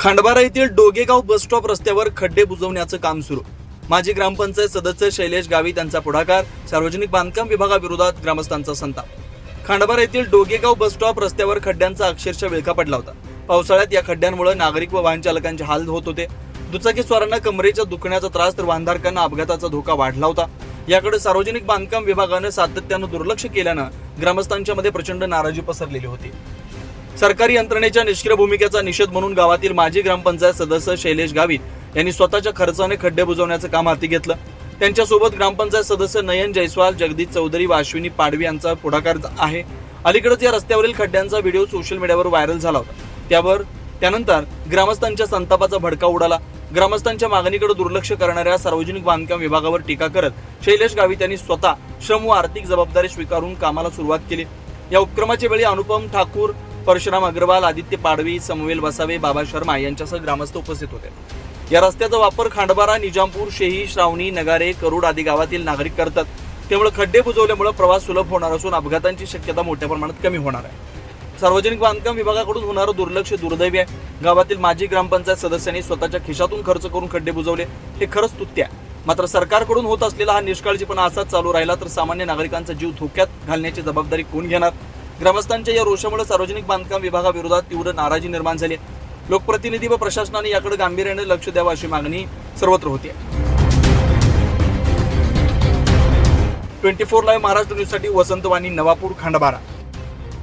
खांडबारा येथील डोगेगाव bus stop रस्त्यावर खड्डे बुजवण्याचं काम सुरू. माजी ग्रामपंचायत सदस्य शैलेश गावी त्यांचा पुढाकार सार्वजनिक बांधकाम विभागाविरोधात ग्रामस्थांचा संताप. खांडबारा येथील डोगेगाव बस स्टॉप रस्त्यावर खड्ड्यांचा अक्षरशः विळखा पडला होता. पावसाळ्यात या खड्ड्यांमुळे नागरिक व वाहन चालकांचे हाल होत होते. दुचाकी स्वारांना कमरेच्या दुखण्याचा त्रास तर वाहनधारकांना अपघाताचा धोका वाढला होता. याकडे सार्वजनिक बांधकाम विभागानं सातत्यानं दुर्लक्ष केल्यानं ग्रामस्थांच्या मध्ये प्रचंड नाराजी पसरलेली होती. सरकारी यंत्रणेच्या निष्क्रिय भूमिकेचा निषेध म्हणून गावातील माजी ग्रामपंचायत सदस्य शैलेश गावित यांनी स्वतःच्या खर्चाने खड्डे बुजवण्याचं काम हाती घेतलं. त्यांच्यासोबत ग्रामपंचायत सदस्य नयन जयस्वाल जगदीश चौधरी व अश्विनी पाडवी यांचा पुढाकार आहे. अलीकडेच या रस्त्यावरील खड्ड्यांचा व्हिडिओ सोशल मीडियावर व्हायरल झाला होता. त्यावर त्यानंतर ग्रामस्थांच्या संतापाचा भडका उडाला. ग्रामस्थांच्या मागणीकडे दुर्लक्ष करणाऱ्या सार्वजनिक बांधकाम विभागावर टीका करत शैलेश गावित यांनी स्वतः श्रम व आर्थिक जबाबदारी स्वीकारून कामाला सुरुवात केली. या उपक्रमाच्या वेळी अनुपम ठाकूर परशुराम अग्रवाल आदित्य पाडवी समवेल वसावे बाबा शर्मा यांच्यासह ग्रामस्थ उपस्थित होते. या रस्त्याचा वापर खांडबारा निजामपूर शेही श्रावणी नगारे करूड आदी गावातील नागरिक करतात. त्यामुळे खड्डे बुजवल्यामुळे प्रवास सुलभ होणार असून अपघातांची शक्यता मोठ्या प्रमाणात कमी होणार आहे. सार्वजनिक बांधकाम विभागाकडून होणारं दुर्लक्ष दुर्दैवी आहे. गावातील माजी ग्रामपंचायत सदस्यांनी स्वतःच्या खिशातून खर्च करून खड्डे बुजवले. हे खरंच स्तुत्य आहे. मात्र सरकारकडून होत असलेला हा निष्काळजीपणा असाच चालू राहिला तर सामान्य नागरिकांचा जीव धोक्यात घालण्याची जबाबदारी कोण घेणार? ग्रामस्थांच्या या रोषामुळे सार्वजनिक बांधकाम विभागाविरोधात तीव्र नाराजी निर्माण झाली आहे. लोकप्रतिनिधी व प्रशासनाने याकडे गांभीर्याने लक्ष द्यावं अशी मागणी सर्वत्र होती ट्वेंटी फोर लाईव्ह महाराष्ट्र न्यूजसाठी वसंत वाणी नवापूर खांडबारा